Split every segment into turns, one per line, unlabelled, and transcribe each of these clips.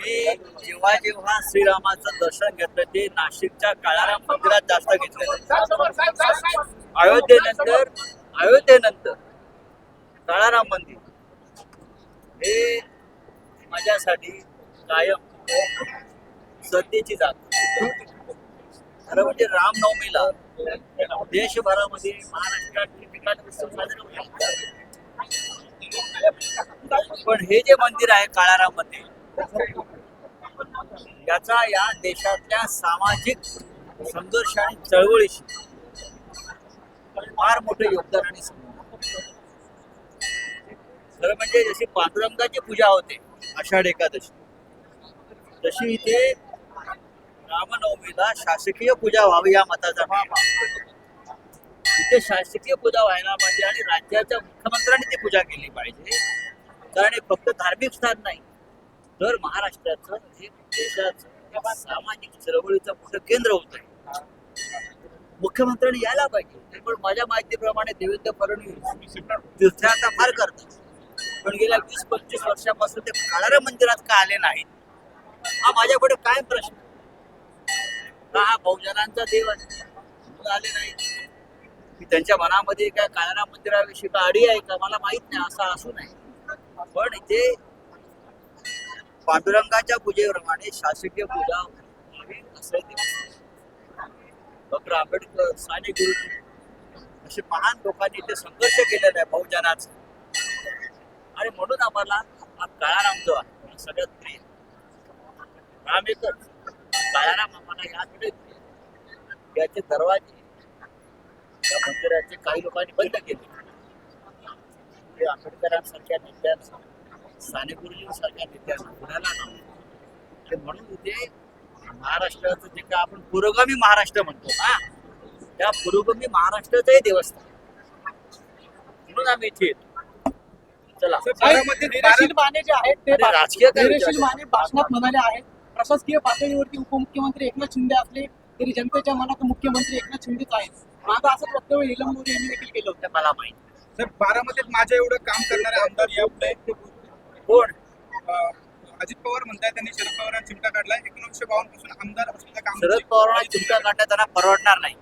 मी जेव्हा जेव्हा श्रीरामाचं दर्शन घेतलं ते नाशिकच्या काळाराम मंदिरात जास्त घेतलं. अयोध्येनंतर अयोध्येनंतर काळाराम मंदिर. हे माझ्यासाठी कायम श्रद्धेची जात. खरं म्हणजे रामनवमीला देशभरामध्ये महाराष्ट्रात ठिकठिकाणी उत्सव साजरे पण हे जे मंदिर आहे काळाराम मंदिर याचा या देशातल्या सामाजिक संघर्ष आणि चळवळीशी फार मोठं योगदान आणि खरं म्हणजे जशी पांडुरंगाची पूजा होते आषाढ एकादशी तशी इथे रामनवमीला शासकीय पूजा व्हावी या मताचा इथे शासकीय पूजा व्हायला पाहिजे आणि राज्याच्या मुख्यमंत्र्यांनी ती पूजा केली पाहिजे. कारण हे फक्त धार्मिक स्थान नाही तर महाराष्ट्राचं हे देशाचं सामाजिक चळवळीचं मोठं केंद्र होत आहे. मुख्यमंत्र्यांनी यायला पाहिजे. पण माझ्या माहितीप्रमाणे देवेंद्र फडणवीस तीर्थयात्रा फार करतात. पण गेल्या वीस पंचवीस वर्षापासून ते काळारा मंदिरात का आले नाहीत? हा माझ्याकडे काय प्रश्न? का हा बहुजनांचा देव आले नाही की त्यांच्या मनामध्ये काय काळारा मंदिराविषयी का अडी आहे का? मला माहीत नाही. असं असू नये. पण इथे पांडुरंगाच्या पूजेप्रमाणे शासकीय पूजा व्हावी असं डॉक्टर आंबेडकर साने गुरु असे महान लोकांनी इथे संघर्ष केलेला आहे बहुजनाचा. आणि म्हणून आम्हाला हा काळाराम जो आहे सगळ्यात प्रिय. राम एकच काळाराम आम्हाला याकडे याचे दरवाजे त्या मंदिराचे काही लोकांनी बंद केले. आंबेडकरांसारख्या नेत्यांना साने गुरुजींसारख्या नेत्यांना कुणाला नव्हतं ते म्हणून इथे महाराष्ट्राचं जे काय आपण पुरोगामी महाराष्ट्र म्हणतो ना त्या पुरोगामी महाराष्ट्राचंही देवस्थान म्हणून आम्ही इथे चला.
माने जे आहेत ते
राजकीय?
माने भाषणात म्हणाले आहेत. प्रशासकीय पातळीवरती उपमुख्यमंत्री एकनाथ शिंदे असले तरी जनतेच्या मनात मुख्यमंत्री एकनाथ शिंदेच आहेत. माझं असंच वक्तव्य नीलम मोदी यांनी देखील केलं होतं.
ते मला माहिती
सर बारामतीत माझ्या एवढं काम करणारे आमदार यापुढे अं, अजित पवार म्हणताय त्यांनी शरद पवारांना चिमटा काढलाय एकोणीसशे बावन्नपासून आमदार असलेल्या काम
शरद पवारांना चिंता काढणं त्यांना परवडणार नाही.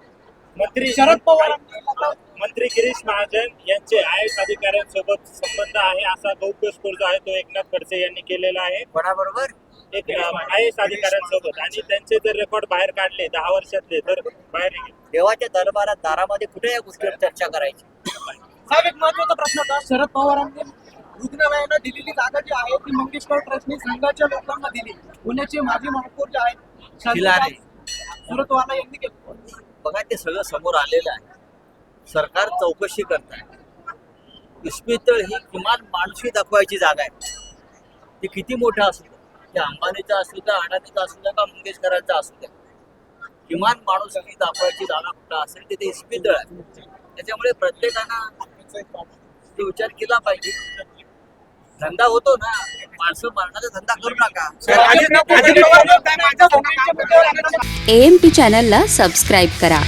मंत्री
शरद पवारांनी आता
मंत्री गिरीश महाजन यांचे आय एस अधिकाऱ्यांसोबत संबंध आहे असा गौप्यस्फोट जो आहे तो एकनाथ खडसे यांनी केलेला आहे.
कोणाबरोबर?
एक आय एस अधिकाऱ्यांसोबत. आणि त्यांचे जर रेकॉर्ड बाहेर काढले दहा वर्षातले तर बाहेर निघेल.
देवाच्या दरबारात दारामध्ये कुठे या गोष्टीवर चर्चा करायची?
साहेब एक महत्त्वाचा प्रश्न होता. शरद पवारांनी रुग्णालयाला दिलेली जागा जी आहे ती मंगेशकर ट्रस्टने संघाच्या लोकांना दिली. पुण्याचे माजी महापौर जे आहेत. सुरतवाला यांनी केलं.
बघा ते सगळं समोर आलेलं आहे. सरकार चौकशी करत आहे इस्पितळ ही किमान माणुसकी दाखवायची जागा आहे. ती किती मोठं असू द्या. ते अंबानीचं असू द्या अडाणीचं असू द्या का मंगेशकरांचं असू द्या. किमान माणुसकी दाखवायची जागा कुठं असेल तिथे इस्पितळ आहे. त्याच्यामुळे प्रत्येकानं तो विचार केला पाहिजे. धंदा होतो ना माणसं मारण्याचा धंदा करू नका.
एम पी चॅनलला सबस्क्राईब करा.